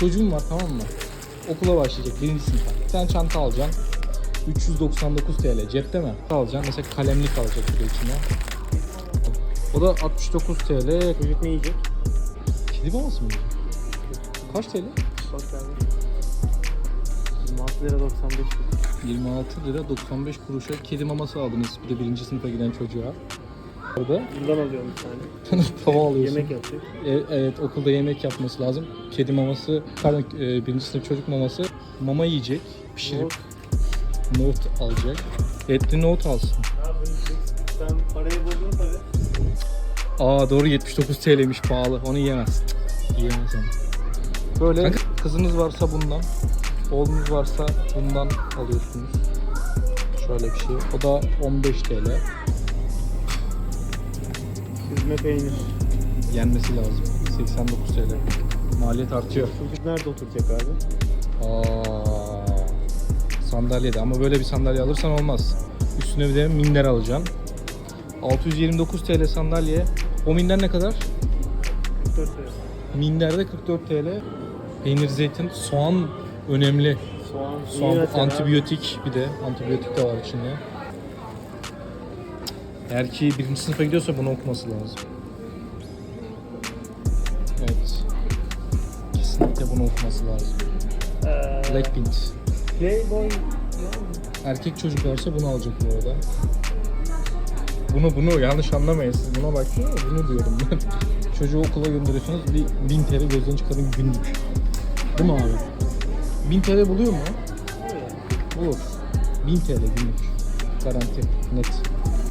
çocuğun var tamam mı? Okula başlayacak birinci sınıfa. Bir tane çanta alacaksın. 399 TL cepte mi? Alacaksın mesela kalemlik alacak bir de içine. O da 69 TL. Çocuk ne yiyecek? Kedi maması mı? yiyecek? Kaç TL? Bak abi. 26 lira 95 kuruş. 26 lira 95 kuruşa kedi maması aldınız bir de birinci sınıfa giden çocuğa. Orada Bundan alıyorum bir tane. tava alıyorsun. Yemek yapacak. E- evet okulda yemek yapması lazım. Kedi maması, pardon e, birinci sınıf çocuk maması. Mama yiyecek, pişirip nohut alacak. Etli nohut alsın. Abi sen parayı buldun tabii. Aa doğru 79 TL'miş pahalı. Onu yiyemez. Yiyemez onu. Böyle kızınız varsa bundan, oğlunuz varsa bundan alıyorsunuz. Şöyle bir şey. O da 15 TL. Süzme peynir. Yenmesi lazım. 89 TL. Maliyet artıyor. Çocuk nerede oturacak abi? Aa, sandalyede ama böyle bir sandalye alırsan olmaz. Üstüne bir de minder alacaksın. 629 TL sandalye. O minder ne kadar? 44 lira. Minderde 44 TL. Peynir, zeytin, soğan önemli. Soğan. Soğan antibiyotik bir de. Antibiyotik de var içinde. Eğer ki birinci sınıfa gidiyorsa bunu okuması lazım. Evet. Kesinlikle bunu okuması lazım. Ee, Blackpink. Playboy. Erkek çocuk varsa bunu alacak bu arada. Bunu bunu yanlış anlamayın siz buna bakıyor bunu diyorum ben. Çocuğu okula gönderiyorsunuz bir 1000 TL gözden çıkarın günlük. Değil mi abi? 1000 TL buluyor mu? Bulur. 1000 TL günlük. Garanti. Net.